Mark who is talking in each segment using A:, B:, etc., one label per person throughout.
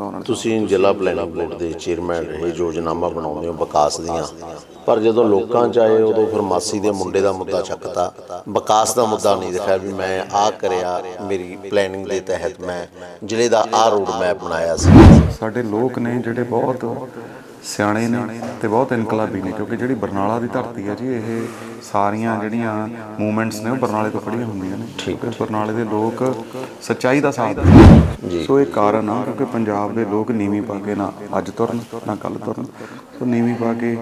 A: ਲੂੰਗਾ ਉਹਨਾਂ ਨੂੰ
B: ਤੁਸੀਂ ਜ਼ਿਲ੍ਹਾ ਪਲੈਨਿੰਗ ਬੋਰਡ ਦੇ ਚੇਅਰਮੈਨ ਰਹੇ ਯੋਜਨਾਵਾਂ ਬਣਾਉਂਦੇ ਹੋ ਵਿਕਾਸ ਦੀਆਂ। ਪਰ ਜਦੋਂ ਲੋਕਾਂ ਚ ਆਏ ਉਦੋਂ ਫਿਰ ਮਾਸੀ ਦੇ ਮੁੰਡੇ ਦਾ ਮੁੱਦਾ ਚੱਕਤਾ। ਵਿਕਾਸ ਦਾ ਮੁੱਦਾ ਨਹੀਂ ਦਿਖਾਇਆ ਵੀ ਮੈਂ ਆਹ ਕਰਿਆ ਮੇਰੀ ਪਲੈਨਿੰਗ ਦੇ ਤਹਿਤ ਮੈਂ ਜ਼ਿਲ੍ਹੇ ਦਾ ਆਹ ਰੋਡ ਮੈਪ ਬਣਾਇਆ ਸੀ।
A: ਸਾਡੇ ਲੋਕ ਨੇ ਜਿਹੜੇ ਬਹੁਤ ਸਿਆਣੇ ਨੇ ਤੇ ਬਹੁਤ ਇਨਕਲਾਬੀ ਨੇ ਕਿਉਂਕਿ ਜਿਹੜੀ ਬਰਨਾਲਾ ਦੀ ਧਰਤੀ ਹੈ ਜੀ ਇਹ ਸਾਰੀਆਂ ਜਿਹੜੀਆਂ ਮੂਵਮੈਂਟਸ ਨੇ ਉਹ ਬਰਨਾਲੇ ਤੋਂ ਖੜੀਆਂ ਹੁੰਦੀਆਂ ਨੇ। ਠੀਕ। ਹੈ ਬਰਨਾਲੇ ਦੇ ਲੋਕ ਸੱਚਾਈ ਦਾ ਸਾਥ ਦਿੰਦੇ ਸੋ ਇਹ ਕਾਰਨ ਆ ਕਿਉਂਕਿ ਪੰਜਾਬ ਦੇ ਲੋਕ ਨੀਵੀਂ ਪਾ ਕੇ ਨਾ ਅੱਜ ਤੁਰਨ ਨਾ ਕੱਲ ਤੁਰਨ। ਸੋ ਨੀਵੀਂ ਪਾ ਕੇ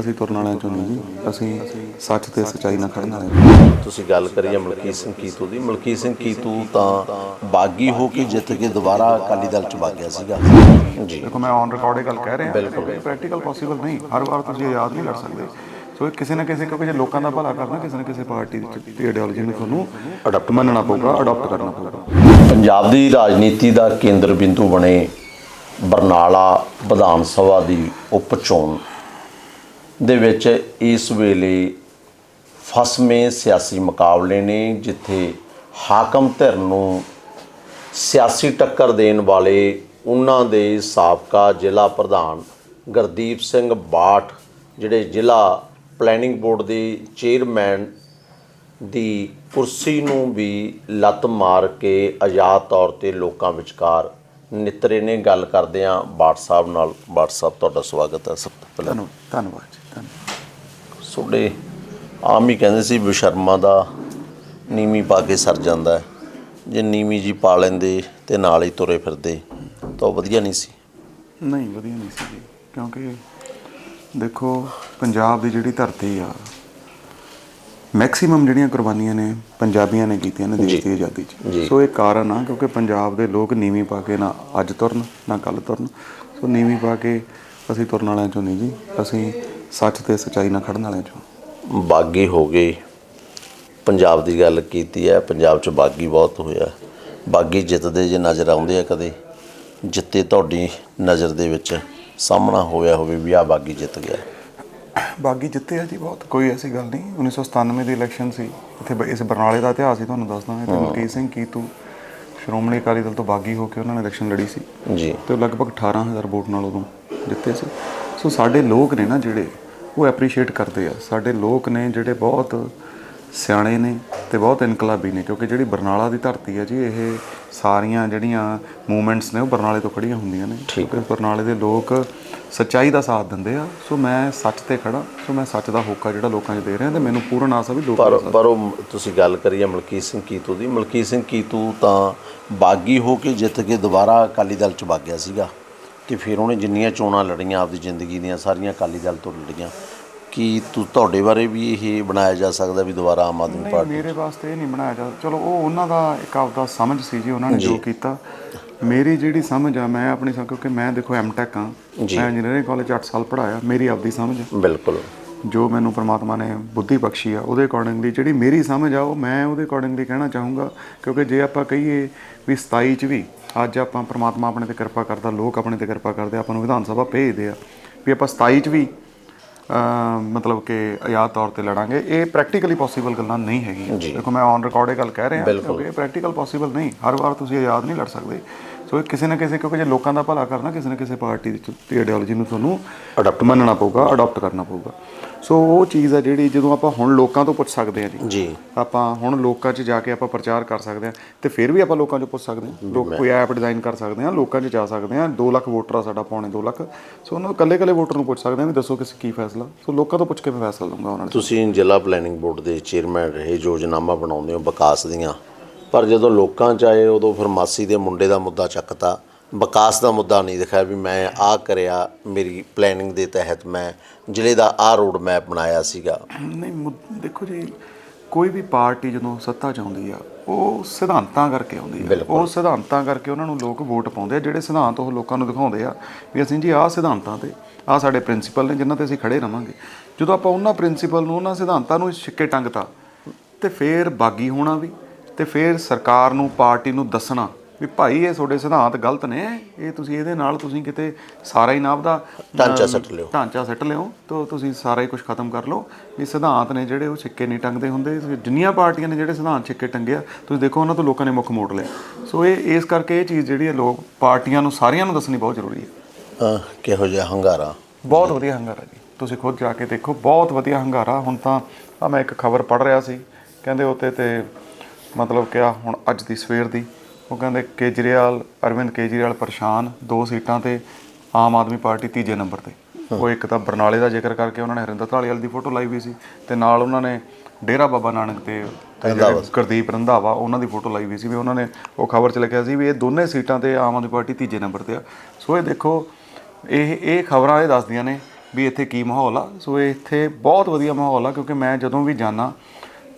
A: ਅਸੀਂ ਤੁਰਨ ਵਾਲਿਆਂ ਚੋਂ ਨਹੀਂ ਜੀ ਅਸੀਂ ਸੱਚ ਤੇ ਸੱਚਾਈ ਨਾਲ ਖੜਨ ਵਾਲੇ ਹਾਂ।
B: ਤੁਸੀਂ ਗੱਲ ਕਰੀਏ ਮਲਕੀਤ ਸਿੰਘ ਕੀਤੂ ਦੀ। ਮਲਕੀਤ ਸਿੰਘ ਕੀਤੂ ਤਾਂ ਬਾਗੀ ਹੋ ਕੇ ਜਿੱਤ ਕੇ ਦੁਬਾਰਾ ਅਕਾਲੀ ਦਲ ਚ ਵਗ ਗਿਆ ਸੀਗਾ। ਜੀ
A: ਦੇਖੋ ਮੈਂ ਔਨ ਰਿਕਾਰਡ ਇਹ ਗੱਲ ਕਹਿ ਰਿਹਾ। ਬਿਲਕੁਲ। ਪ੍ਰੈਕਟੀਕਲ ਪੋਸੀਬਲ ਨਹੀਂ। ਹਰ ਵਾਰ ਤੁਸੀਂ ਆਜ਼ਾਦ ਨਹੀਂ ਲੜ ਸਕਦੇ। ਸੋ ਇਹ ਕਿਸੇ ਨਾ ਕਿਸੇ, ਕਿਉਂਕਿ ਜੇ ਲੋਕਾਂ ਦਾ ਭਲਾ ਕਰਨਾ, ਕਿਸੇ ਨਾ ਕਿਸੇ ਪਾਰਟੀ ਦੀ ਆਈਡੀਓਲੋਜੀ ਨੂੰ ਤੁਹਾਨੂੰ ਅਡਾਪਟ ਮੰਨਣਾ ਪਊਗਾ ਅਡਾਪਟ ਕਰਨਾ ਪਊਗਾ।
B: ਪੰਜਾਬ ਦੀ ਰਾਜਨੀਤੀ ਦਾ ਕੇਂਦਰ ਬਿੰਦੂ ਬਣੇ ਬਰਨਾਲਾ ਵਿਧਾਨ ਸਭਾ ਦੀ ਉਪ ਚੋਣ ਦੇ ਵਿੱਚ ਇਸ ਵੇਲੇ ਫਸਵੇਂ ਸਿਆਸੀ ਮੁਕਾਬਲੇ ਨੇ, ਜਿੱਥੇ ਹਾਕਮ ਧਿਰ ਨੂੰ ਸਿਆਸੀ ਟੱਕਰ ਦੇਣ ਵਾਲੇ ਉਹਨਾਂ ਦੇ ਸਾਬਕਾ ਜ਼ਿਲ੍ਹਾ ਪ੍ਰਧਾਨ ਗੁਰਦੀਪ ਸਿੰਘ ਬਾਠ ਜਿਹੜੇ ਜ਼ਿਲ੍ਹਾ ਪਲੈਨਿੰਗ ਬੋਰਡ ਦੇ ਚੇਅਰਮੈਨ ਦੀ ਕੁਰਸੀ ਨੂੰ ਵੀ ਲੱਤ ਮਾਰ ਕੇ ਆਜ਼ਾਦ ਤੌਰ ਤੇ ਲੋਕਾਂ ਵਿਚਕਾਰ ਨਿਤਰੇ ਨੇ ਗੱਲ ਕਰਦੇ ਆ ਬਾਠ ਸਾਹਿਬ ਨਾਲ। ਬਾਠ ਸਾਹਿਬ ਤੁਹਾਡਾ ਸਵਾਗਤ ਹੈ ਸਭ ਤੋਂ ਪਹਿਲਾਂ।
A: ਧੰਨਵਾਦ ਜੀ ਧੰਨਵਾਦ
B: ਤੁਹਾਡੇ ਆਮ ਹੀ ਕਹਿੰਦੇ ਸੀ ਵਿਸ਼ਰਮਾ ਦਾ ਨੀਵੀਂ ਪਾ ਕੇ ਸਰ ਜਾਂਦਾ ਹੈ। ਜੇ ਨੀਵੀਂ ਜੀ ਪਾ ਲੈਂਦੇ ਤੇ ਨਾਲ ਹੀ ਤੁਰੇ ਫਿਰਦੇ ਤਾਂ ਵਧੀਆ ਨਹੀਂ ਸੀ।
A: ਨਹੀਂ ਵਧੀਆ ਨਹੀਂ ਸੀ ਜੀ। ਕਿਉਂਕਿ ਦੇਖੋ ਪੰਜਾਬ ਦੀ ਜਿਹੜੀ ਧਰਤੀ ਆ ਮੈਕਸਿਮਮ ਜਿਹੜੀਆਂ ਕੁਰਬਾਨੀਆਂ ਨੇ ਪੰਜਾਬੀਆਂ ਨੇ ਕੀਤੀਆਂ ਨੇ ਦੇਸ਼ ਦੀ ਆਜ਼ਾਦੀ। 'ਚ। ਸੋ ਇਹ ਕਾਰਨ ਆ ਕਿਉਂਕਿ ਪੰਜਾਬ ਦੇ ਲੋਕ ਨੀਵੀਂ ਪਾ ਕੇ ਨਾ ਅੱਜ ਤੁਰਨ ਨਾ ਕੱਲ ਤੁਰਨ। ਸੋ ਨੀਵੀਂ ਪਾ ਕੇ ਅਸੀਂ ਤੁਰਨ ਵਾਲਿਆਂ ਚੋਂ ਨਹੀਂ ਜੀ। ਅਸੀਂ ਸੱਚ ਤੇ ਸੱਚਾਈ ਨਾਲ ਖੜਨ ਵਾਲਿਆਂ ਚੋਂ।
B: ਬਾਗੀ ਹੋ ਗਏ ਪੰਜਾਬ ਦੀ ਗੱਲ ਕੀਤੀ ਹੈ ਪੰਜਾਬ 'ਚ ਬਾਗੀ ਬਹੁਤ ਹੋਇਆ। ਬਾਗੀ ਜਿੱਤਦੇ ਜੇ ਨਜ਼ਰ ਆਉਂਦੇ ਆ ਕਦੇ ਜਿੱਤੇ ਤੁਹਾਡੀ ਨਜ਼ਰ ਦੇ ਵਿੱਚ। ਸਾਹਮਣਾ ਹੋਇਆ ਹੋਵੇ ਵੀ ਆ ਬਾਗੀ ਜਿੱਤ ਗਿਆ।
A: ਬਾਗੀ ਜਿੱਤੇ ਆ ਜੀ ਬਹੁਤ। ਕੋਈ ਐਸੀ ਗੱਲ ਨਹੀਂ। 1997 ਦੀ ਇਲੈਕਸ਼ਨ ਸੀ। ਇੱਥੇ ਬ- ਇਸ ਬਰਨਾਲੇ ਦਾ ਇਤਿਹਾਸ ਹੀ ਤੁਹਾਨੂੰ ਦੱਸਦਾ ਮੈਂ ਤੇ ਮਲਕੀਤ ਸਿੰਘ ਕੀਤੂ ਸ਼੍ਰੋਮਣੀ ਅਕਾਲੀ ਦਲ ਤੋਂ ਬਾਗੀ ਹੋ ਕੇ ਉਹਨਾਂ ਨੇ ਇਲੈਕਸ਼ਨ ਲੜੀ ਸੀ।
B: ਜੀ।
A: ਤੇ ਉਹ ਲਗਭਗ 18000 ਵੋਟ ਨਾਲ ਉਦੋਂ ਜਿੱਤੇ ਸੀ। ਸੋ ਸਾਡੇ ਲੋਕ ਨੇ ਨਾ ਜਿਹੜੇ ਉਹ ਐਪਰੀਸ਼ੀਏਟ ਕਰਦੇ ਆ। ਸਾਡੇ ਲੋਕ ਨੇ ਜਿਹੜੇ ਬਹੁਤ ਸਿਆਣੇ ਨੇ। ਤੇ ਬਹੁਤ ਇਨਕਲਾਬੀ ਨੇ ਕਿਉਂਕਿ ਜਿਹੜੀ ਬਰਨਾਲਾ ਦੀ ਧਰਤੀ ਹੈ ਜੀ ਇਹ ਸਾਰੀਆਂ ਜਿਹੜੀਆਂ ਮੂਵਮੈਂਟਸ ਨੇ ਉਹ ਬਰਨਾਲੇ ਤੋਂ ਖੜੀਆਂ ਹੁੰਦੀਆਂ ਨੇ।
B: ਠੀਕ।
A: ਕਿਉਂਕਿ ਬਰਨਾਲੇ ਦੇ ਲੋਕ ਸੱਚਾਈ ਦਾ ਸਾਥ ਦਿੰਦੇ ਆ। ਸੋ ਮੈਂ ਸੱਚ ਤੇ ਖੜਾ ਸੋ ਮੈਂ ਸੱਚ ਦਾ ਹੋਕਾ ਜਿਹੜਾ ਲੋਕਾਂ 'ਚ ਦੇ ਰਿਹਾ ਤੇ ਮੈਨੂੰ ਪੂਰਨ ਆਸ ਆ ਵੀ ਲੋਕ
B: ਪਰ ਪਰ ਉਹ ਤੁਸੀਂ ਗੱਲ ਕਰੀਏ ਮਲਕੀਤ ਸਿੰਘ ਕੀਤੂ ਦੀ। ਮਲਕੀਤ ਸਿੰਘ ਕੀਤੂ ਤਾਂ ਬਾਗੀ ਹੋ ਕੇ ਜਿੱਤ ਕੇ ਦੁਬਾਰਾ ਅਕਾਲੀ ਦਲ ਚ ਵਗ ਗਿਆ ਸੀਗਾ। ਤੇ ਫਿਰ ਉਹਨੇ ਜਿੰਨੀਆਂ ਚੋਣਾਂ ਲੜੀਆਂ ਆਪਦੀ ਜ਼ਿੰਦਗੀ ਦੀਆਂ ਸਾਰੀਆਂ ਅਕਾਲੀ ਦਲ ਤੋਂ ਲੜੀਆਂ। ਕੀ ਤੁ ਤੁਹਾਡੇ ਬਾਰੇ ਵੀ ਇਹ ਬਣਾਇਆ ਜਾ ਸਕਦਾ ਵੀ ਦੁਬਾਰਾ ਆਮ ਆਦਮੀ
A: ਨਹੀਂ
B: ਪਾਰਟੀ
A: ਮੇਰੇ ਵਾਸਤੇ ਇਹ ਨਹੀਂ ਬਣਾਇਆ ਜਾ ਚਲੋ ਉਹ ਉਹਨਾਂ ਦਾ ਇੱਕ ਆਪਦਾ ਸਮਝ ਸੀ ਜੀ ਉਹਨਾਂ ਨੇ ਜੋ ਕੀਤਾ ਮੇਰੀ ਜਿਹੜੀ ਸਮਝ ਆ ਮੈਂ ਆਪਣੀ ਸਮ ਕਿਉਂਕਿ ਮੈਂ ਦੇਖੋ ਐਮਟੈਕ ਆ
B: ਜੀ।
A: ਮੈਂ ਇੰਜੀਨੀਅਰਿੰਗ ਕਾਲਜ 8 ਸਾਲ ਪੜਾਇਆ ਮੇਰੀ ਆਪਦੀ ਸਮਝ ਆ।
B: ਬਿਲਕੁਲ
A: ਜੋ ਮੈਨੂੰ ਪ੍ਰਮਾਤਮਾ ਨੇ ਬੁੱਧੀ ਬਖਸ਼ੀ ਆ ਉਹਦੇ ਅਕੋਰਡਿੰਗਲੀ ਜਿਹੜੀ ਮੇਰੀ ਸਮਝ ਆ ਉਹ ਮੈਂ ਉਹਦੇ ਅਕੋਰਡਿੰਗਲੀ ਕਹਿਣਾ ਚਾਹੂੰਗਾ ਕਿਉਂਕਿ ਜੇ ਆਪਾਂ ਕਹੀਏ ਵੀ 27 ਚ ਵੀ ਅੱਜ ਆਪਾਂ ਪ੍ਰਮਾਤਮਾ ਆਪਣੇ ਤੇ ਕਿਰਪਾ ਕਰਦਾ ਲੋਕ ਆਪਣੇ ਤੇ ਕਿਰਪਾ ਕਰਦੇ ਆਪਾਂ ਨੂੰ ਵਿਧਾਨ ਸਭਾ ਭੇਜਦੇ ਆ ਵੀ ਆਪਾਂ 27 ਚ ਵੀ ਮਤਲਬ ਕਿ ਆਜ਼ਾਦ ਤੌਰ ਤੇ ਲੜਾਂਗੇ ਇਹ ਪ੍ਰੈਕਟੀਕਲੀ ਪੋਸੀਬਲ ਗੱਲਾਂ ਨਹੀਂ ਹੈਗੀਆਂ। ਦੇਖੋ ਮੈਂ ਔਨ ਰਿਕਾਰਡ ਇਹ ਗੱਲ ਕਹਿ ਰਿਹਾ। ਕਿਉਂਕਿ ਇਹ ਪ੍ਰੈਕਟੀਕਲ ਪੋਸੀਬਲ ਨਹੀਂ ਹਰ ਵਾਰ ਤੁਸੀਂ ਆਜ਼ਾਦ ਨਹੀਂ ਲੜ ਸਕਦੇ ਸੋ ਇਹ ਕਿਸੇ ਨਾ ਕਿਸੇ ਕਿਉਂਕਿ ਜੇ ਲੋਕਾਂ ਦਾ ਭਲਾ ਕਰਨਾ ਕਿਸੇ ਨਾ ਕਿਸੇ ਪਾਰਟੀ ਦੀ ਆਈਡੀਓਲੋਜੀ ਨੂੰ ਤੁਹਾਨੂੰ ਅਡਾਪਟ ਮੰਨਣਾ ਪਊਗਾ ਅਡਾਪਟ ਕਰਨਾ ਪਊਗਾ। ਸੋ ਉਹ ਚੀਜ਼ ਆ ਜਿਹੜੀ ਜਦੋਂ ਆਪਾਂ ਹੁਣ ਲੋਕਾਂ ਤੋਂ ਪੁੱਛ ਸਕਦੇ ਹਾਂ ਜੀ
B: ਜੀ।
A: ਆਪਾਂ ਹੁਣ ਲੋਕਾਂ 'ਚ ਜਾ ਕੇ ਆਪਾਂ ਪ੍ਰਚਾਰ ਕਰ ਸਕਦੇ ਹਾਂ ਤੇ ਫਿਰ ਵੀ ਆਪਾਂ ਲੋਕਾਂ 'ਚੋਂ ਪੁੱਛ ਸਕਦੇ ਹਾਂ ਲੋਕ ਕੋਈ ਐਪ ਡਿਜ਼ਾਈਨ ਕਰ ਸਕਦੇ ਹਾਂ ਲੋਕਾਂ 'ਚ ਜਾ ਸਕਦੇ ਹਾਂ 2 ਲੱਖ ਵੋਟਰ ਆ ਸਾਡਾ ਪੌਣੇ 2 ਲੱਖ। ਸੋ ਉਹਨਾਂ ਇਕੱਲੇ ਇਕੱਲੇ ਵੋਟਰ ਨੂੰ ਪੁੱਛ ਸਕਦੇ ਹਾਂ ਵੀ ਦੱਸੋ ਕਿਸ ਕੀ ਫੈਸਲਾ। ਸੋ ਲੋਕਾਂ ਤੋਂ ਪੁੱਛ ਕੇ ਮੈਂ ਫੈਸਲਾ ਲਵਾਂਗਾ ਉਹਨਾਂ ਨੂੰ
B: ਤੁਸੀਂ ਜ਼ਿਲ੍ਹਾ ਪਲੈਨਿੰਗ ਬੋਰਡ ਦੇ ਚੇਅਰਮੈਨ ਰਹੇ ਯੋਜਨਾਵਾਂ ਬਣਾਉਂਦੇ ਹੋ ਵਿਕਾਸ ਦੀਆਂ। ਪਰ ਜਦੋਂ ਲੋਕਾਂ ਚ ਆਏ ਉਦੋਂ ਫਿਰ ਮਾਸੀ ਦੇ ਮੁੰਡੇ ਦਾ ਮੁੱਦਾ ਚੱਕਤਾ। ਵਿਕਾਸ ਦਾ ਮੁੱਦਾ ਨਹੀਂ ਦਿਖਾਇਆ ਵੀ ਮੈਂ ਆਹ ਕਰਿਆ ਮੇਰੀ ਪਲੈਨਿੰਗ ਦੇ ਤਹਿਤ ਮੈਂ ਜ਼ਿਲ੍ਹੇ ਦਾ ਆਹ ਰੋਡ ਮੈਪ ਬਣਾਇਆ ਸੀਗਾ।
A: ਨਹੀਂ ਮੁੱਦ- ਦੇਖੋ ਜੀ ਕੋਈ ਵੀ ਪਾਰਟੀ ਜਦੋਂ ਸੱਤਾ 'ਚ ਆਉਂਦੀ ਆ ਉਹ ਸਿਧਾਂਤਾਂ ਕਰਕੇ ਆਉਂਦੀ ਆ।
B: ਬਿਲਕੁਲ।
A: ਉਹ ਸਿਧਾਂਤਾਂ ਕਰਕੇ ਉਹਨਾਂ ਨੂੰ ਲੋਕ ਵੋਟ ਪਾਉਂਦੇ ਆ ਜਿਹੜੇ ਸਿਧਾਂਤ ਉਹ ਲੋਕਾਂ ਨੂੰ ਦਿਖਾਉਂਦੇ ਆ ਵੀ ਅਸੀਂ ਜੀ ਆਹ ਸਿਧਾਂਤਾਂ ਤੇ ਆਹ ਸਾਡੇ ਪ੍ਰਿੰਸੀਪਲ ਨੇ ਜਿਨ੍ਹਾਂ ਤੇ ਅਸੀਂ ਖੜੇ ਰਵਾਂਗੇ। ਜਦੋਂ ਆਪਾਂ ਉਹਨਾਂ ਪ੍ਰਿੰਸੀਪਲ ਨੂੰ ਉਹਨਾਂ ਸਿਧਾਂਤਾਂ ਨੂੰ ਛਿੱਕੇ ਟੰਗਤਾ ਤੇ ਫੇਰ ਬਾਗੀ ਹੋਣਾ ਵੀ। ਤੇ ਫੇਰ ਸਰਕਾਰ ਨੂੰ ਪਾਰਟੀ ਨੂੰ ਦੱਸਣਾ ਵੀ ਭਾਈ ਇਹ ਤੁਹਾਡੇ ਸਿਧਾਂਤ ਗਲਤ ਨੇ ਇਹ ਤੁਸੀਂ ਇਹਦੇ ਨਾਲ ਤੁਸੀਂ ਕਿਤੇ ਸਾਰਾ ਹੀ ਨਾਭ ਦਾ
B: ਢਾਂਚਾ ਸੱਟ ਲਿਓ।
A: ਢਾਂਚਾ ਸੱਟ ਲਿਓ ਤਾਂ ਤੁਸੀਂ ਸਾਰਾ ਹੀ ਕੁਝ ਖਤਮ ਕਰ ਲਓ। ਵੀ ਸਿਧਾਂਤ ਨੇ ਜਿਹੜੇ ਉਹ ਛਿੱਕੇ ਨਹੀਂ ਟੰਗਦੇ ਹੁੰਦੇ ਜਿੰਨੀਆਂ ਪਾਰਟੀਆਂ ਨੇ ਜਿਹੜੇ ਸਿਧਾਂਤ ਛਿੱਕੇ ਟੰਗਿਆ ਤੁਸੀਂ ਦੇਖੋ ਉਹਨਾਂ ਤੋਂ ਲੋਕਾਂ ਨੇ ਮੁੱਖ ਮੋੜ ਲਿਆ। ਸੋ ਇਹ ਇਸ ਕਰਕੇ ਇਹ ਚੀਜ਼ ਜਿਹੜੀ ਹੈ ਲੋਕ ਪਾਰਟੀਆਂ ਨੂੰ ਸਾਰੀਆਂ ਨੂੰ ਦੱਸਣੀ ਬਹੁਤ ਜ਼ਰੂਰੀ ਹੈ।
B: ਕਿਹੋ ਜਿਹਾ ਹੰਗਾਰਾ?
A: ਬਹੁਤ ਵਧੀਆ ਹੰਗਾਰਾ ਜੀ। ਤੁਸੀਂ ਖੁਦ ਜਾ ਕੇ ਦੇਖੋ ਬਹੁਤ ਵਧੀਆ ਹੰਗਾਰਾ। ਹੁਣ ਤਾਂ ਆ ਮੈਂ ਇੱਕ ਖਬਰ ਪੜ੍ਹ ਰਿਹਾ ਸੀ ਕਹਿੰਦੇ ਉੱਤੇ ਤੇ ਮਤਲਬ ਕਿਹਾ ਹੁਣ ਅੱਜ ਦੀ ਸਵੇਰ ਦੀ। ਉਹ ਕਹਿੰਦੇ ਕੇਜਰੀਵਾਲ ਅਰਵਿੰਦ ਕੇਜਰੀਵਾਲ ਪਰੇਸ਼ਾਨ ਦੋ ਸੀਟਾਂ ਤੇ ਆਮ ਆਦਮੀ ਪਾਰਟੀ ਤੀਜੇ ਨੰਬਰ ਤੇ। ਉਹ ਇੱਕ ਤਾਂ ਬਰਨਾਲੇ ਦਾ ਜ਼ਿਕਰ ਕਰਕੇ ਉਹਨਾਂ ਨੇ ਹਰਿੰਦਰ ਢਾਲੀਵਾਲ ਦੀ ਫੋਟੋ ਲਾਈ ਵੀ ਸੀ ਤੇ ਨਾਲ ਉਹਨਾਂ ਨੇ ਡੇਰਾ ਬਾਬਾ ਨਾਨਕ ਤੇ ਗੁਰਦੀਪ ਰੰਧਾਵਾ ਉਹਨਾਂ ਦੀ ਫੋਟੋ ਲਾਈ ਵੀ ਸੀ ਵੀ ਉਹਨਾਂ ਨੇ ਉਹ ਖਬਰ ਚ ਲਿਖਿਆ ਸੀ ਵੀ ਇਹ ਦੋਨੇ ਸੀਟਾਂ ਤੇ ਆਮ ਆਦਮੀ ਪਾਰਟੀ ਤੀਜੇ ਨੰਬਰ ਤੇ ਆ। ਸੋ ਇਹ ਦੇਖੋ ਇਹ ਇਹ ਖਬਰਾਂ ਇਹ ਦੱਸਦੀਆਂ ਨੇ ਵੀ ਇੱਥੇ ਕੀ ਮਾਹੌਲ ਆ। ਸੋ ਇਹ ਇੱਥੇ ਬਹੁਤ ਵਧੀਆ ਮਾਹੌਲ ਆ ਕਿਉਂਕਿ ਮੈਂ ਜਦੋਂ ਵੀ ਜਾਣਾ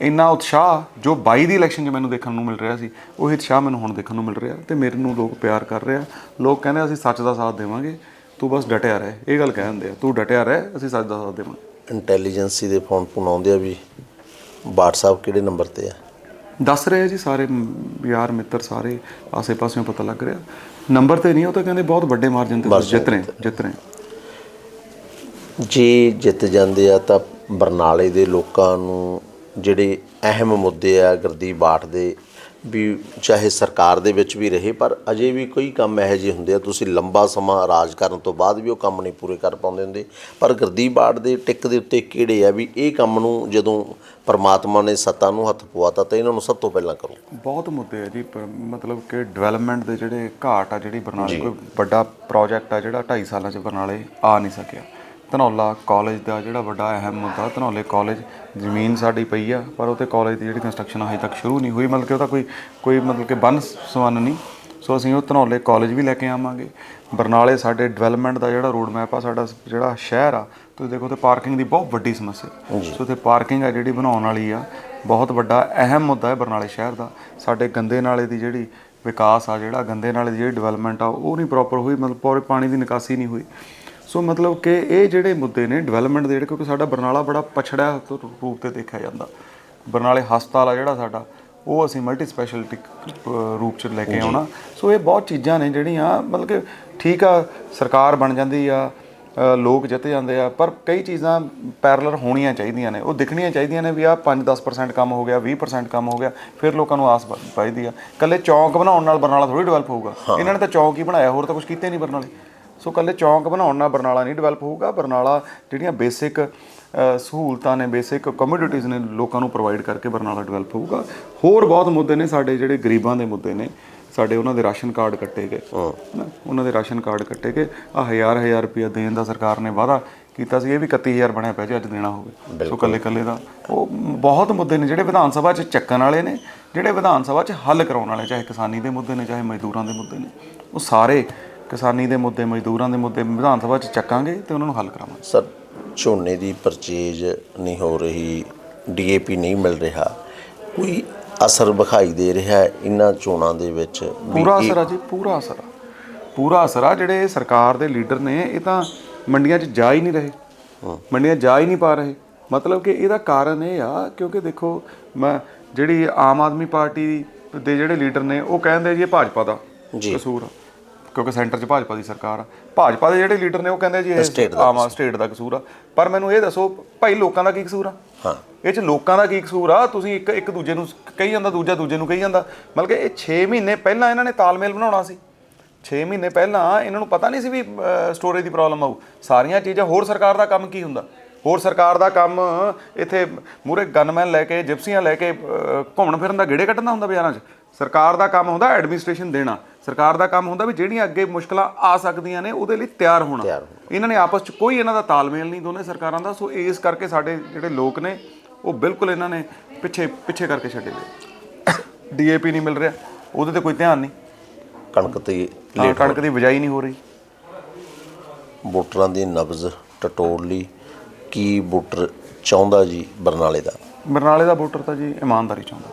A: ਇੰਨਾ ਉਤਸ਼ਾਹ ਜੋ 22 ਦੀ ਇਲੈਕਸ਼ਨ 'ਚ ਮੈਨੂੰ ਦੇਖਣ ਨੂੰ ਮਿਲ ਰਿਹਾ ਸੀ ਉਹ ਉਤਸ਼ਾਹ ਮੈਨੂੰ ਹੁਣ ਦੇਖਣ ਨੂੰ ਮਿਲ ਰਿਹਾ ਤੇ ਮੇਰੇ ਨੂੰ ਲੋਕ ਪਿਆਰ ਕਰ ਰਹੇ ਆ। ਲੋਕ ਕਹਿੰਦੇ ਅਸੀਂ ਸੱਚ ਦਾ ਸਾਥ ਦੇਵਾਂਗੇ ਤੂੰ ਬਸ ਡਟਿਆ ਰਹਿ। ਇਹ ਗੱਲ ਕਹਿੰਦੇ ਆ ਤੂੰ ਡਟਿਆ ਰਹਿ ਅਸੀਂ ਸੱਚ ਦਾ ਸਾਥ ਦੇਵਾਂਗੇ।
B: ਇੰਟੈਲੀਜੈਂਸੀ ਦੇ ਫੋਨ ਫੋਨ ਆਉਂਦੇ ਆ ਵੀ WhatsApp ਕਿਹੜੇ ਨੰਬਰ ਤੇ ਆ?
A: ਦੱਸ ਰਹੇ ਜੀ ਸਾਰੇ ਯਾਰ ਮਿੱਤਰ ਸਾਰੇ ਆਸੇ-ਪਾਸਿਓਂ ਪਤਾ ਲੱਗ ਰਿਹਾ। ਨੰਬਰ ਤੇ ਨਹੀਂ ਉਹ ਤਾਂ ਕਹਿੰਦੇ ਬਹੁਤ ਵੱਡੇ ਮਾਰਜਨ ਤੇ ਜਿੱਤ ਰਹੇ। ਜਿੱਤ ਰਹੇ।
B: ਜੇ ਜਿੱਤ ਜਾਂਦੇ ਆ ਤਾਂ ਬਰਨਾਲੇ ਦੇ ਲੋਕਾਂ ਨੂੰ ਜਿਹੜੇ ਅਹਿਮ ਮੁੱਦੇ ਆ ਗੁਰਦੀਪ ਬਾਠ ਦੇ ਵੀ ਚਾਹੇ ਸਰਕਾਰ ਦੇ ਵਿੱਚ ਵੀ ਰਹੇ ਪਰ ਅਜੇ ਵੀ ਕਈ ਕੰਮ ਇਹੋ ਜਿਹੇ ਹੁੰਦੇ ਆ। ਤੁਸੀਂ ਲੰਬਾ ਸਮਾਂ ਰਾਜ ਕਰਨ ਤੋਂ ਬਾਅਦ ਵੀ ਉਹ ਕੰਮ ਨਹੀਂ ਪੂਰੇ ਕਰ ਪਾਉਂਦੇ ਹੁੰਦੇ। ਪਰ ਗੁਰਦੀਪ ਬਾਠ ਦੇ ਟਿੱਕ ਦੇ ਉੱਤੇ ਕਿਹੜੇ ਆ ਵੀ ਇਹ ਕੰਮ ਨੂੰ ਜਦੋਂ ਪਰਮਾਤਮਾ ਨੇ ਸੱਤਾ ਨੂੰ ਹੱਥ ਪਵਾਤਾ ਤਾਂ ਇਹਨਾਂ ਨੂੰ ਸਭ ਤੋਂ ਪਹਿਲਾਂ ਕਰੋ।
A: ਬਹੁਤ ਮੁੱਦੇ ਆ ਜੀ ਮਤਲਬ ਕਿ ਡਿਵੈਲਪਮੈਂਟ ਦੇ ਜਿਹੜੇ ਘਾਟ ਆ ਜਿਹੜੀ ਬਰਨਾਲੇ ਕੋਈ ਵੱਡਾ ਪ੍ਰੋਜੈਕਟ ਆ ਜਿਹੜਾ 2.5 ਸਾਲਾਂ ਚ ਬਰਨਾਲੇ ਆ ਨਹੀਂ ਸਕਿਆ। ਧਨੌਲਾ ਕਾਲਜ ਦਾ ਜਿਹੜਾ ਵੱਡਾ ਅਹਿਮ ਮੁੱਦਾ ਧਨੌਲੇ ਕਾਲਜ ਜ਼ਮੀਨ ਸਾਡੀ ਪਈ ਆ ਪਰ ਉਹਤੇ ਕਾਲਜ ਦੀ ਜਿਹੜੀ ਕੰਸਟਰਕਸ਼ਨ ਹਜੇ ਤੱਕ ਸ਼ੁਰੂ ਨਹੀਂ ਹੋਈ ਮਤਲਬ ਕਿ ਉਹਦਾ ਕੋਈ ਕੋਈ ਮਤਲਬ ਕਿ ਬੰਨ ਸਵੰਨ ਨਹੀਂ। ਸੋ ਅਸੀਂ ਉਹ ਧਨੌਲੇ ਕਾਲਜ ਵੀ ਲੈ ਕੇ ਆਵਾਂਗੇ। ਬਰਨਾਲੇ ਸਾਡੇ ਡਿਵੈਲਪਮੈਂਟ ਦਾ ਜਿਹੜਾ ਰੋਡ ਮੈਪ ਆ ਸਾਡਾ ਜਿਹੜਾ ਸ਼ਹਿਰ ਆ ਤੁਸੀਂ ਦੇਖੋ ਤੇ ਪਾਰਕਿੰਗ ਦੀ ਬਹੁਤ ਵੱਡੀ ਸਮੱਸਿਆ। ਸੋ ਤੇ ਪਾਰਕਿੰਗ ਆ ਜਿਹੜੀ ਬਣਾਉਣ ਵਾਲੀ ਆ ਬਹੁਤ ਵੱਡਾ ਅਹਿਮ ਮੁੱਦਾ ਹੈ ਬਰਨਾਲੇ ਸ਼ਹਿਰ ਦਾ। ਸਾਡੇ ਗੰਦੇ ਨਾਲੇ ਦੀ ਜਿਹੜੀ ਵਿਕਾਸ ਆ ਜਿਹੜਾ ਗੰਦੇ ਨਾਲੇ ਦੀ ਜਿਹੜੀ ਡਿਵੈਲਪਮੈਂਟ ਆ ਉਹ ਨਹੀਂ ਪ੍ਰੋਪਰ ਹੋਈ ਮਤਲਬ ਪੂਰੇ ਪਾਣੀ ਦੀ ਨਿਕਾਸੀ ਨਹੀਂ ਹੋਈ। ਸੋ ਮਤਲਬ ਕਿ ਇਹ ਜਿਹੜੇ ਮੁੱਦੇ ਨੇ ਡਿਵੈਲਪਮੈਂਟ ਦੇ ਜਿਹੜੇ ਕਿਉਂਕਿ ਸਾਡਾ ਬਰਨਾਲਾ ਬੜਾ ਪਛੜਿਆ ਰੂਪ ਤੇ ਦੇਖਿਆ ਜਾਂਦਾ ਬਰਨਾਲੇ ਹਸਪਤਾਲ ਆ ਜਿਹੜਾ ਸਾਡਾ ਉਹ ਅਸੀਂ ਮਲਟੀ ਸਪੈਸ਼ਲਿਟੀ ਰੂਪ ਚ ਲੈ ਕੇ ਆਉਣਾ ਸੋ ਇਹ ਬਹੁਤ ਚੀਜ਼ਾਂ ਨੇ ਜਿਹੜੀਆਂ ਮਤਲਬ ਕਿ ਠੀਕ ਆ ਸਰਕਾਰ ਬਣ ਜਾਂਦੀ ਆ ਲੋਕ ਜਿੱਤ ਜਾਂਦੇ ਆ ਪਰ ਕਈ ਚੀਜ਼ਾਂ ਪੈਰਲਰ ਹੋਣੀਆਂ ਚਾਹੀਦੀਆਂ ਨੇ ਉਹ ਦਿਖਣੀਆਂ ਚਾਹੀਦੀਆਂ ਨੇ ਵੀ ਆ 5-10% ਕੰਮ ਹੋ ਗਿਆ 20% ਕੰਮ ਹੋ ਗਿਆ ਫਿਰ ਲੋਕਾਂ ਨੂੰ ਆਸ ਪਾਈਦੀ ਆ ਕੱਲੇ ਚੌਂਕ ਬਣਾਉਣ ਨਾਲ ਬਰਨਾਲਾ ਥੋੜੀ ਡਿਵੈਲਪ ਹੋਊਗਾ ਇਹਨਾਂ ਨੇ ਤਾਂ ਚੌਂਕ ਹੀ ਬਣਾਇਆ ਹੋਰ ਤਾਂ ਕੁਝ ਕੀਤਾ ਹੀ ਨਹੀਂ ਬਰਨਾਲੇ। ਸੋ ਕੱਲੇ ਚੌਂਕ ਬਣਾਉਣ ਨਾਲ ਬਰਨਾਲਾ ਨਹੀਂ ਡਿਵੈਲਪ ਹੋਊਗਾ। ਬਰਨਾਲਾ ਜਿਹੜੀਆਂ ਬੇਸਿਕ ਸਹੂਲਤਾਂ ਨੇ ਬੇਸਿਕ ਕਮੋਡਿਟੀਜ਼ ਨੇ ਲੋਕਾਂ ਨੂੰ ਪ੍ਰੋਵਾਈਡ ਕਰਕੇ ਬਰਨਾਲਾ ਡਿਵੈਲਪ ਹੋਊਗਾ। ਹੋਰ ਬਹੁਤ ਮੁੱਦੇ ਨੇ ਸਾਡੇ ਜਿਹੜੇ ਗਰੀਬਾਂ ਦੇ ਮੁੱਦੇ ਨੇ। ਸਾਡੇ ਉਹਨਾਂ ਦੇ ਰਾਸ਼ਨ ਕਾਰਡ ਕੱਟੇ ਗਏ। ਨਾ ਉਹਨਾਂ ਦੇ ਰਾਸ਼ਨ ਕਾਰਡ ਕੱਟੇ ਗਏ। ਆ ਹਜ਼ਾਰ ਹਜ਼ਾਰ ਰੁਪਇਆ ਦੇਣ ਦਾ ਸਰਕਾਰ ਨੇ ਵਾਅਦਾ ਕੀਤਾ ਸੀ। ਇਹ ਵੀ 31000 ਬਣਿਆ ਪਿਆ ਜੀ ਅੱਜ ਦੇਣਾ ਹੋਵੇ। ਸੋ ਕੱਲੇ ਕੱਲੇ ਦਾ। ਉਹ ਬਹੁਤ ਮੁੱਦੇ ਨੇ ਜਿਹੜੇ ਵਿਧਾਨ ਸਭਾ 'ਚ ਚੱਕਣ ਵਾਲੇ ਨੇ ਜਿਹੜੇ ਵਿਧਾਨ ਸਭਾ 'ਚ ਹੱਲ ਕਰਾਉਣ ਵਾਲੇ ਚਾਹੇ ਕਿਸਾਨੀ ਦੇ ਮੁੱਦੇ ਨੇ ਚਾਹੇ ਮਜ਼ਦੂਰਾਂ ਦੇ ਮੁੱਦੇ ਨੇ ਉਹ ਸਾਰੇ ਕਿਸਾਨੀ ਦੇ ਮੁੱਦੇ ਮਜ਼ਦੂਰਾਂ ਦੇ ਮੁੱਦੇ ਵਿਧਾਨ ਸਭਾ 'ਚ ਚੱਕਾਂਗੇ ਤੇ ਉਹਨਾਂ ਨੂੰ ਹੱਲ ਕਰਾਵਾਂਗੇ।
B: ਸਰ ਝੋਨੇ ਦੀ ਪਰਚੇਜ ਨਹੀਂ ਹੋ ਰਹੀ ਡੀਏਪੀ ਨਹੀਂ ਮਿਲ ਰਿਹਾ ਕੋਈ ਅਸਰ ਵਿਖਾਈ ਦੇ ਰਿਹਾ ਇਹਨਾਂ ਚੋਣਾਂ ਦੇ ਵਿੱਚ?
A: ਪੂਰਾ ਅਸਰ ਆ ਜੀ ਪੂਰਾ ਅਸਰ ਆ। ਪੂਰਾ ਅਸਰ ਆ ਜਿਹੜੇ ਸਰਕਾਰ ਦੇ ਲੀਡਰ ਨੇ ਇਹ ਤਾਂ ਮੰਡੀਆਂ 'ਚ ਜਾ ਹੀ ਨਹੀਂ ਰਹੇ। ਮੰਡੀਆਂ ਜਾ ਹੀ ਨਹੀਂ ਪਾ ਰਹੇ। ਮਤਲਬ ਕਿ ਇਹਦਾ ਕਾਰਨ ਇਹ ਆ ਕਿਉਂਕਿ ਦੇਖੋ ਮੈਂ ਜਿਹੜੀ ਆਮ ਆਦਮੀ ਪਾਰਟੀ ਦੇ ਜਿਹੜੇ ਲੀਡਰ ਨੇ ਉਹ ਕਹਿੰਦੇ ਜੀ ਇਹ ਭਾਜਪਾ ਦਾ ਕਸੂਰ ਆ। ਕਿਉਂਕਿ ਸੈਂਟਰ 'ਚ ਭਾਜਪਾ ਦੀ ਸਰਕਾਰ ਆ। ਭਾਜਪਾ ਦੇ ਜਿਹੜੇ ਲੀਡਰ ਨੇ ਉਹ ਕਹਿੰਦੇ ਜੀ ਇਹ ਆਮ ਸਟੇਟ ਦਾ ਕਸੂਰ ਆ। ਪਰ ਮੈਨੂੰ ਇਹ ਦੱਸੋ ਭਾਈ ਲੋਕਾਂ ਦਾ ਕੀ ਕਸੂਰ ਆ?
B: ਹਾਂ।
A: ਇਹ ਚ ਲੋਕਾਂ ਦਾ ਕੀ ਕਸੂਰ ਆ? ਤੁਸੀਂ ਇੱਕ ਇੱਕ ਦੂਜੇ ਨੂੰ ਕਹੀ ਜਾਂਦਾ ਦੂਜਾ ਦੂਜੇ ਨੂੰ ਕਹੀ ਜਾਂਦਾ। ਮਤਲਬ ਕਿ ਇਹ 6 ਮਹੀਨੇ ਪਹਿਲਾਂ ਇਹਨਾਂ ਨੇ ਤਾਲਮੇਲ ਬਣਾਉਣਾ ਸੀ। 6 ਮਹੀਨੇ ਪਹਿਲਾਂ ਇਹਨਾਂ ਨੂੰ ਪਤਾ ਨਹੀਂ ਸੀ ਵੀ ਸਟੋਰੇਜ ਦੀ ਪ੍ਰੋਬਲਮ ਆਊ। ਸਾਰੀਆਂ ਚੀਜ਼ਾਂ ਹੋਰ ਸਰਕਾਰ ਦਾ ਕੰਮ ਕੀ ਹੁੰਦਾ? ਹੋਰ ਸਰਕਾਰ ਦਾ ਕੰਮ ਇੱਥੇ ਮੂਰੇ ਗਨਮੈਨ ਲੈ ਕੇ ਜਿਪਸੀਆਂ ਲੈ ਕੇ ਘੁੰਮਣ ਫਿਰਨ ਦਾ ਗੇੜੇ ਕੱਢਣਾ ਹੁੰਦਾ ਬਾਜ਼ਾਰਾਂ 'ਚ। ਸਰਕਾਰ ਦਾ ਕੰਮ ਹੁੰਦਾ ਐਡਮਿਨਿਸਟ੍ਰੇਸ਼ਨ ਦੇਣਾ। ਸਰਕਾਰ ਦਾ ਕੰਮ ਹੁੰਦਾ ਵੀ ਜਿਹੜੀਆਂ ਅੱਗੇ ਮੁਸ਼ਕਲਾਂ ਆ ਸਕਦੀਆਂ ਨੇ ਉਹਦੇ ਲਈ ਤਿਆਰ ਹੋਣਾ। ਇਹਨਾਂ ਨੇ ਆਪਸ 'ਚ ਕੋਈ ਇਹਨਾਂ ਦਾ ਤਾਲਮੇਲ ਨਹੀਂ ਦੋਨੇ ਸਰਕਾਰਾਂ ਦਾ ਸੋ ਇਸ ਕਰਕੇ ਸਾਡੇ ਜਿਹੜੇ ਲੋਕ ਨੇ ਉਹ ਬਿਲਕੁਲ ਇਹਨਾਂ ਨੇ ਪਿੱਛੇ ਪਿੱਛੇ ਕਰਕੇ ਛੱਡੇ ਹੋਏ ਡੀਏਪੀ ਨਹੀਂ ਮਿਲ ਰਿਹਾ ਉਹਦੇ ਤੇ ਕੋਈ ਧਿਆਨ ਨਹੀਂ।
B: ਕਣਕ ਤੇ
A: ਹਾਂ, ਕਣਕ ਦੀ ਬਿਜਾਈ ਨਹੀਂ ਹੋ ਰਹੀ।
B: ਵੋਟਰਾਂ ਦੀ ਨਬਜ਼ ਟਟੋਲ ਲਈ ਕੀ ਵੋਟਰ ਚਾਹੁੰਦਾ ਜੀ ਬਰਨਾਲੇ ਦਾ?
A: ਬਰਨਾਲੇ ਦਾ ਵੋਟਰ ਤਾਂ ਜੀ ਇਮਾਨਦਾਰੀ ਚਾਹੁੰਦਾ।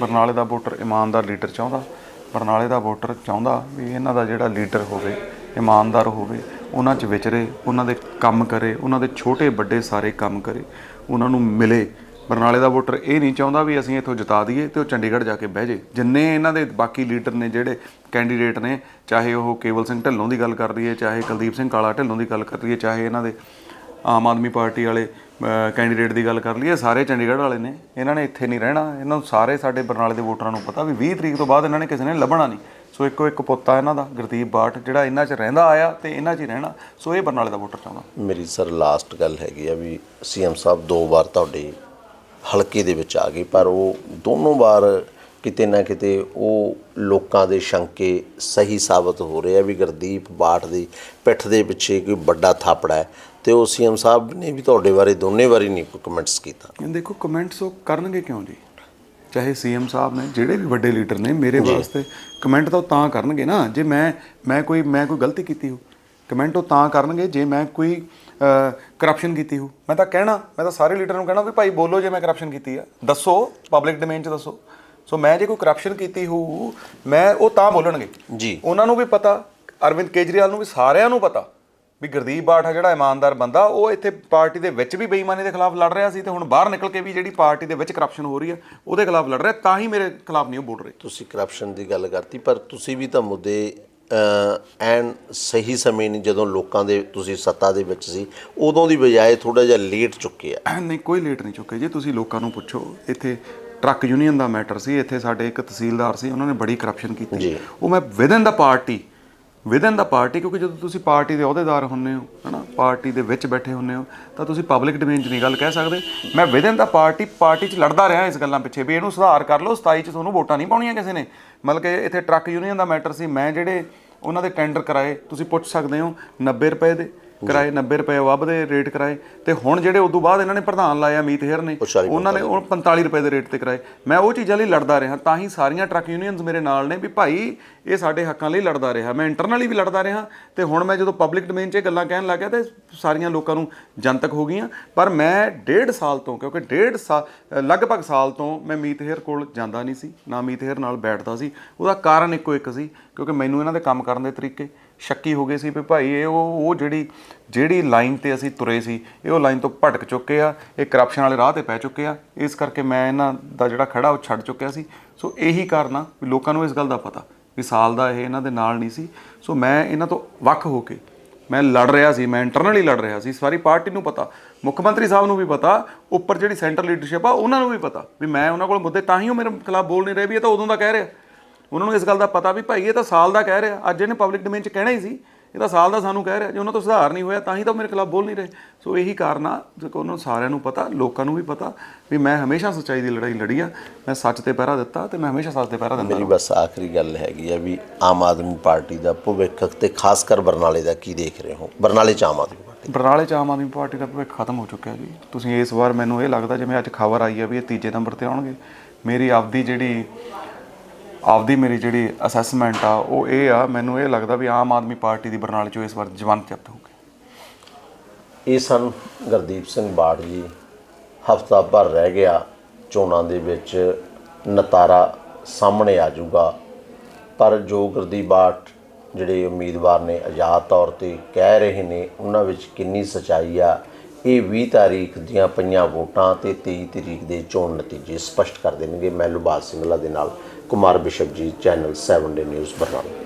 A: ਬਰਨਾਲੇ ਦਾ ਵੋਟਰ ਇਮਾਨਦਾਰ ਲੀਡਰ ਚਾਹੁੰਦਾ। ਬਰਨਾਲੇ ਦਾ ਵੋਟਰ ਚਾਹੁੰਦਾ ਵੀ ਇਹਨਾਂ ਦਾ ਜਿਹੜਾ ਲੀਡਰ ਹੋਵੇ, ਇਮਾਨਦਾਰ ਹੋਵੇ, ਉਹਨਾਂ 'ਚ ਵਿਚਰੇ, ਉਹਨਾਂ ਦੇ ਕੰਮ ਕਰੇ, ਉਹਨਾਂ ਦੇ ਛੋਟੇ ਵੱਡੇ ਸਾਰੇ ਕੰਮ ਕਰੇ, ਉਹਨਾਂ ਨੂੰ ਮਿਲੇ। ਬਰਨਾਲੇ ਦਾ ਵੋਟਰ ਇਹ ਨਹੀਂ ਚਾਹੁੰਦਾ ਵੀ ਅਸੀਂ ਇੱਥੋਂ ਜਿਤਾ ਦਈਏ ਤੇ ਉਹ ਚੰਡੀਗੜ੍ਹ ਜਾ ਕੇ ਬਹਿ ਜੇ। ਜਿੰਨੇ ਇਹਨਾਂ ਦੇ ਬਾਕੀ ਲੀਡਰ ਨੇ ਜਿਹੜੇ ਕੈਂਡੀਡੇਟ ਨੇ, ਚਾਹੇ ਉਹ ਕੇਵਲ ਸਿੰਘ ਢਿੱਲੋਂ ਦੀ ਗੱਲ ਕਰ ਲਈਏ ਚਾਹੇ ਕੁਲਦੀਪ ਸਿੰਘ ਕਾਲਾ ਢਿੱਲੋਂ ਦੀ ਗੱਲ ਕਰ ਲਈਏ ਚਾਹੇ ਇਹਨਾਂ ਦੇ ਆਮ ਆਦਮੀ ਪਾਰਟੀ ਵਾਲੇ ਕੈਂਡੀਡੇਟ ਦੀ ਗੱਲ ਕਰ ਲਈਏ, ਸਾਰੇ ਚੰਡੀਗੜ੍ਹ ਵਾਲੇ ਨੇ। ਇਹਨਾਂ ਨੇ ਇੱਥੇ ਨਹੀਂ ਰਹਿਣਾ। ਇਹਨਾਂ ਨੂੰ ਸਾਰੇ ਸਾਡੇ ਬਰਨਾਲੇ ਦੇ ਵੋਟਰਾਂ ਨੂੰ ਪਤਾ ਵੀ 20 ਤਰੀਕ ਤੋਂ ਬਾਅਦ ਇਹਨਾਂ ਨੇ ਕਿਸੇ ਨੇ ਲੱਭਣਾ ਨਹੀਂ। ਸੋ ਇੱਕੋ ਇੱਕ ਪੁੱਤ ਆ ਇਹਨਾਂ ਦਾ, ਗੁਰਦੀਪ ਬਾਟ ਜਿਹੜਾ ਇਹਨਾਂ 'ਚ ਰਹਿੰਦਾ ਆਇਆ ਤੇ ਇਹਨਾਂ 'ਚ ਹੀ ਰਹਿਣਾ। ਸੋ ਇਹ ਬਰਨਾਲੇ ਦਾ ਵੋਟਰ ਚਾਹੁੰਦਾ।
B: ਮੇਰੀ ਸਰ ਲਾਸਟ ਗੱਲ ਹੈਗੀ ਆ ਵੀ ਸੀਐਮ ਸਾਹਿਬ ਦੋ ਵਾਰ ਤੁਹਾਡੇ ਹਲਕੇ ਦੇ ਵਿੱਚ ਆ ਗਏ, ਪਰ ਉਹ ਦੋਨੋਂ ਵਾਰ ਕਿਤੇ ਨਾ ਕਿਤੇ ਉਹ ਲੋਕਾਂ ਦੇ ਸ਼ੰਕੇ ਸਹੀ ਸਾਬਤ ਹੋ ਰਹੇ ਆ ਵੀ ਗੁਰਦੀਪ ਬਾਠ ਦੀ ਪਿੱਠ ਦੇ ਪਿੱਛੇ ਕੋਈ ਵੱਡਾ ਥਾਪੜਾ ਹੈ ਤੇ ਉਹ ਸੀਐਮ ਸਾਹਿਬ ਨੇ ਵੀ ਤੁਹਾਡੇ ਬਾਰੇ ਦੋਨੇ ਵਾਰੀ ਨਹੀਂ ਕੋਈ ਕਮੈਂਟਸ ਕੀਤਾ।
A: ਦੇਖੋ ਕਮੈਂਟਸ ਉਹ ਕਰਨਗੇ ਕਿਉਂ ਜੀ? ਚਾਹੇ ਸੀਐਮ ਸਾਹਿਬ ਨੇ ਜਿਹੜੇ ਵੀ ਵੱਡੇ ਲੀਡਰ ਨੇ ਮੇਰੇ ਵਾਸਤੇ ਕਮੈਂਟ ਤਾਂ ਤਾਂ ਕਰਨਗੇ ਨਾ। ਜੇ ਮੈਂ ਮੈਂ ਕੋਈ ਮੈਂ ਕੋਈ ਗਲਤੀ ਕੀਤੀ ਹੋ ਕਮੈਂਟ ਉਹ ਤਾਂ ਕਰਨਗੇ ਜੇ ਮੈਂ ਕੋਈ ਕਰਪਸ਼ਨ ਕੀਤੀ ਹੋ ਮੈਂ ਤਾਂ ਕਹਿਣਾ ਮੈਂ ਤਾਂ ਸਾਰੇ ਲੀਡਰਾਂ ਨੂੰ ਕਹਿਣਾ ਵੀ ਭਾਈ ਬੋਲੋ ਜੇ ਮੈਂ ਕਰਪਸ਼ਨ ਕੀਤੀ ਆ। ਦੱਸੋ ਪਬਲਿਕ ਡੋਮੇਨ 'ਚ ਦੱਸੋ। ਸੋ ਮੈਂ ਜੇ ਕੋਈ ਕਰਪਸ਼ਨ ਕੀਤੀ ਹੋ ਮੈਂ ਉਹ ਤਾਂ ਬੋਲਣਗੇ।
B: ਜੀ।
A: ਉਹਨਾਂ ਨੂੰ ਵੀ ਪਤਾ ਅਰਵਿੰਦ ਕੇਜਰੀਵਾਲ ਨੂੰ ਵੀ ਸਾਰਿਆਂ ਨੂੰ ਪਤਾ ਵੀ ਗੁਰਦੀਪ ਬਾਠ ਜਿਹੜਾ ਇਮਾਨਦਾਰ ਬੰਦਾ ਉਹ ਇੱਥੇ ਪਾਰਟੀ ਦੇ ਵਿੱਚ ਵੀ ਬੇਈਮਾਨੀ ਦੇ ਖਿਲਾਫ ਲੜ ਰਿਹਾ ਸੀ ਤੇ ਹੁਣ ਬਾਹਰ ਨਿਕਲ ਕੇ ਵੀ ਜਿਹੜੀ ਪਾਰਟੀ ਦੇ ਵਿੱਚ ਕਰਪਸ਼ਨ ਹੋ ਰਹੀ ਹੈ ਉਹਦੇ ਖਿਲਾਫ ਲੜ ਰਿਹਾ ਤਾਂ ਹੀ ਮੇਰੇ ਖਿਲਾਫ ਨਹੀਂ ਬੋਲ ਰਹੇ।
B: ਤੁਸੀਂ ਕਰਪਸ਼ਨ ਦੀ ਗੱਲ ਕਰਤੀ ਪਰ ਤੁਸੀਂ ਵੀ ਤਾਂ ਮੁੱਦੇ ਐਨ ਸਹੀ ਸਮੇਂ ਨਹੀਂ ਜਦੋਂ ਲੋਕਾਂ ਦੇ ਤੁਸੀਂ ਸੱਤਾ ਦੇ ਵਿੱਚ ਸੀ ਉਦੋਂ ਦੀ ਬਜਾਏ ਥੋੜਾ ਜਿਹਾ ਲੇਟ ਚੁੱਕੇ ਆ।
A: ਨਹੀਂ ਕੋਈ ਲੇਟ ਨਹੀਂ ਚੁੱਕੇ। ਜੀ ਤੁਸੀਂ ਲੋਕਾਂ ਨੂੰ ਪੁੱਛੋ ਇੱਥੇ ਟਰੱਕ ਯੂਨੀਅਨ ਦਾ ਮੈਟਰ ਸੀ ਇੱਥੇ ਸਾਡੇ ਇੱਕ ਤਹਿਸੀਲਦਾਰ ਸੀ ਉਹਨਾਂ ਨੇ ਬੜੀ ਕਰਪਸ਼ਨ ਕੀਤੀ। ਉਹ ਮੈਂ within the party within the party ਕਿਉਂਕਿ ਜਦੋਂ ਤੁਸੀਂ ਪਾਰਟੀ ਦੇ ਅਹੁਦੇਦਾਰ ਹੁੰਨੇ ਹੋ ਹਨਾ ਪਾਰਟੀ ਦੇ ਵਿੱਚ ਬੈਠੇ ਹੁੰਨੇ ਹੋ ਤਾਂ ਤੁਸੀਂ ਪਬਲਿਕ ਡੋਮੇਨ 'ਚ ਨਹੀਂ ਗੱਲ ਕਹਿ ਸਕਦੇ। ਮੈਂ ਵਿਦਨ ਦਾ ਪਾਰਟੀ ਪਾਰਟੀ 'ਚ ਲੜਦਾ ਰਿਹਾ ਇਸ ਗੱਲਾਂ ਪਿੱਛੇ ਵੀ ਇਹਨੂੰ ਸੁਧਾਰ ਕਰ ਲਓ 27 'ਚ ਤੁਹਾਨੂੰ ਵੋਟਾਂ ਨਹੀਂ ਪਾਉਣੀਆਂ ਕਿਸੇ ਨੇ। ਮਤਲਬ ਕਿ ਇੱਥੇ ਟਰੱਕ ਯੂਨੀਅਨ ਦਾ ਮੈਟਰ ਸੀ ਮੈਂ ਜਿਹੜੇ ਉਹਨਾਂ ਦੇ ਟੈਂਡਰ ਕਰਾਏ ਤੁਸੀਂ ਪੁੱਛ ਸਕਦੇ ਹੋ 90 ਰੁਪਏ ਦੇ। ਕਰਾਏ 90 ਰੁਪਏ ਵੱਧ ਦੇ ਰੇਟ ਕਰਾਏ। ਤੇ ਹੁਣ ਜਿਹੜੇ ਉਦੋਂ ਬਾਅਦ ਇਹਨਾਂ ਨੇ ਪ੍ਰਧਾਨ ਲਾਇਆ ਮੀਤ ਹੇਰ ਨੇ ਉਹਨਾਂ ਨੇ ਉਹ 45 ਰੁਪਏ ਦੇ ਰੇਟ ਤੇ ਕਰਾਏ। ਮੈਂ ਉਹ ਚੀਜ਼ਾਂ ਲਈ ਲੜਦਾ ਰਿਹਾ ਤਾਂ ਹੀ ਸਾਰੀਆਂ ਟਰੱਕ ਯੂਨੀਅਨਸ ਮੇਰੇ ਨਾਲ ਨੇ ਵੀ ਭਾਈ ਇਹ ਸਾਡੇ ਹੱਕਾਂ ਲਈ ਲੜਦਾ ਰਿਹਾ। ਮੈਂ ਇੰਟਰਨਲੀ ਵੀ ਲੜਦਾ ਰਿਹਾ ਤੇ ਹੁਣ ਮੈਂ ਜਦੋਂ ਪਬਲਿਕ ਡੋਮੇਨ 'ਚ ਇਹ ਗੱਲਾਂ ਕਹਿਣ ਲੱਗਿਆ ਤੇ ਸਾਰੀਆਂ ਲੋਕਾਂ ਨੂੰ ਜਨਤਕ ਹੋ ਗਈਆਂ। ਪਰ ਮੈਂ ਡੇਢ ਸਾਲ ਤੋਂ ਕਿਉਂਕਿ ਡੇਢ ਸਾਲ ਲਗਭਗ ਸਾਲ ਤੋਂ ਮੈਂ ਮੀਤ ਹੇਰ ਕੋਲ ਜਾਂਦਾ ਨਹੀਂ ਸੀ ਨਾ ਮੀਤ ਹੇਰ ਨਾਲ ਬੈਠਦਾ ਸੀ। ਉਹਦਾ ਕਾਰਨ ਇੱਕੋ ਇੱਕ ਸੀ ਕਿਉਂਕਿ ਮੈਨੂੰ ਇਹਨਾਂ ਦੇ ਕੰਮ ਕਰਨ ਦੇ ਤਰੀਕੇ ਸ਼ੱਕੀ ਹੋ ਗਏ ਸੀ ਵੀ ਭਾਈ ਇਹ ਉਹ ਉਹ ਜਿਹੜੀ ਜਿਹੜੀ ਲਾਈਨ ਤੇ ਅਸੀਂ ਤੁਰੇ ਸੀ, ਇਹ ਉਹ ਲਾਈਨ ਤੋਂ ਭਟਕ ਚੁੱਕੇ ਆ, ਇਹ ਕਰਪਸ਼ਨ ਵਾਲੇ ਰਾਹ ਤੇ ਪੈ ਚੁੱਕੇ ਆ, ਇਸ ਕਰਕੇ ਮੈਂ ਇਹਨਾਂ ਦਾ ਜਿਹੜਾ ਖੜਾ ਉਹ ਛੱਡ ਚੁੱਕਿਆ ਸੀ। ਸੋ ਇਹੀ ਕਾਰਨ ਆ ਵੀ ਲੋਕਾਂ ਨੂੰ ਇਸ ਗੱਲ ਦਾ ਪਤਾ ਵੀ ਸਾਲ ਦਾ ਇਹ ਇਹਨਾਂ ਦੇ ਨਾਲ ਨਹੀਂ ਸੀ। ਸੋ ਮੈਂ ਇਹਨਾਂ ਤੋਂ ਵੱਖ ਹੋ ਕੇ, ਮੈਂ ਲੜ ਰਿਹਾ ਸੀ, ਮੈਂ ਇੰਟਰਨਲੀ ਲੜ ਰਿਹਾ ਸੀ ਸਾਰੀ ਪਾਰਟੀ ਨੂੰ ਪਤਾ, ਮੁੱਖ ਮੰਤਰੀ ਸਾਹਿਬ ਨੂੰ ਵੀ ਪਤਾ, ਉੱਪਰ ਜਿਹੜੀ ਸੈਂਟਰ ਲੀਡਰਸ਼ਿਪ ਆ, ਉਹਨਾਂ ਨੂੰ ਵੀ ਪਤਾ ਵੀ ਮੈਂ ਉਹਨਾਂ ਕੋਲ ਮੁੱਦੇ, ਤਾਂ ਹੀ ਉਹ ਮੇਰੇ ਖਿਲਾਫ ਬੋਲ ਨਹੀਂ ਰਹੇ ਵੀ ਇਹ ਤਾਂ ਉਦੋਂ ਦਾ ਕਹਿ ਰਿਹਾ। ਉਹਨਾਂ ਨੂੰ ਇਸ ਗੱਲ ਦਾ ਪਤਾ ਵੀ ਭਾਈ ਇਹ ਤਾਂ ਸਾਲ ਦਾ ਕਹਿ ਰਿਹਾ। ਅੱਜ ਇਹਨੇ ਪਬਲਿਕ ਡੋਮੇਨ 'ਚ ਕਹਿਣਾ ਹੀ ਸੀ। ਇਹ ਤਾਂ ਸਾਲ ਦਾ ਸਾਨੂੰ ਕਹਿ ਰਿਹਾ। ਜੇ ਉਹਨਾਂ ਤੋਂ ਸੁਧਾਰ ਨਹੀਂ ਹੋਇਆ ਤਾਂ ਹੀ ਤਾਂ ਉਹ ਮੇਰੇ ਖਿਲਾਫ ਬੋਲ ਨਹੀਂ ਰਹੇ। ਸੋ ਇਹੀ ਕਾਰਨ ਆ ਕਿ ਉਹਨਾਂ ਨੂੰ ਸਾਰਿਆਂ ਨੂੰ ਪਤਾ ਲੋਕਾਂ ਨੂੰ ਵੀ ਪਤਾ ਵੀ ਮੈਂ ਹਮੇਸ਼ਾ ਸੱਚਾਈ ਦੀ ਲੜਾਈ ਲੜੀ ਆ। ਮੈਂ ਸੱਚ ਤੇ ਪਹਿਰਾ ਦਿੱਤਾ ਤੇ ਮੈਂ ਹਮੇਸ਼ਾ ਸੱਚ ਤੇ ਪਹਿਰਾ ਦਿੰਦਾ
B: ਮੇਰੀ ਬਸ ਆਖਰੀ ਗੱਲ ਹੈਗੀ ਆ ਵੀ ਆਮ ਆਦਮੀ ਪਾਰਟੀ ਦਾ ਭਵਿੱਖ ਤੇ ਖਾਸ ਕਰ ਬਰਨਾਲੇ ਦਾ ਕੀ ਦੇਖ ਰਹੇ ਹੋ? ਬਰਨਾਲੇ ਚ ਆਮ ਆਦਮੀ ਪਾਰਟੀ।
A: ਬਰਨਾਲੇ ਚ ਆਮ ਆਦਮੀ ਪਾਰਟੀ ਦਾ ਭਵਿੱਖ ਖਤਮ ਹੋ ਚੁੱਕਿਆ ਜੀ। ਤੁਸੀਂ ਇਸ ਵਾਰ ਮੈਨੂੰ ਇਹ ਲੱਗਦਾ ਜਿਵੇਂ ਅੱਜ ਖਬਰ ਆਈ ਹੈ ਵੀ ਇਹ ਤੀਜੇ ਨੰਬਰ ਤੇ ਆਉਣਗੇ। ਮੇਰੀ ਆਪਦੀ ਜਿਹੜੀ ਆਪਦੀ ਮੇਰੀ ਜਿਹੜੀ ਅਸੈਸਮੈਂਟ ਆ, ਉਹ ਇਹ ਆ, ਮੈਨੂੰ ਇਹ ਲੱਗਦਾ ਵੀ ਆਮ ਆਦਮੀ ਪਾਰਟੀ ਦੀ ਬਰਨਾਲੇ ਚੋਂ ਇਸ ਵਾਰ ਜਵੰਤ ਜ਼ਬਤ ਹੋਊਗੀ
B: ਇਹ ਸਨ ਗੁਰਦੀਪ ਸਿੰਘ ਬਾੜ ਜੀ, ਹਫਤਾ ਭਰ ਰਹਿ ਗਿਆ, ਚੋਣਾਂ ਦੇ ਵਿੱਚ ਨਤਾਰਾ ਸਾਹਮਣੇ ਆ ਜਾਊਗਾ। ਪਰ ਜੋ ਗੁਰਦੀਪ ਬਾਟ ਜਿਹੜੇ ਉਮੀਦਵਾਰ ਨੇ, ਆਜ਼ਾਦ ਤੌਰ ਤੇ ਕਹਿ ਰਹੇ ਨੇ, ਉਹਨਾਂ ਵਿੱਚ ਕਿੰਨੀ ਸਚਾਈ ਆ, ਇਹ 20 ਤਾਰੀਖ ਦੀਆਂ ਪਈਆਂ ਵੋਟਾਂ ਤੇ 23 ਤਰੀਕ ਦੇ ਚੋਣ ਨਤੀਜੇ ਸਪਸ਼ਟ ਕਰ ਦੇਣਗੇ। ਮੈਂ ਲੁਬਾਲ ਸਿੰਘਲਾ ਦੇ ਨਾਲ Kumar bishop ji channel 7 day news Barnala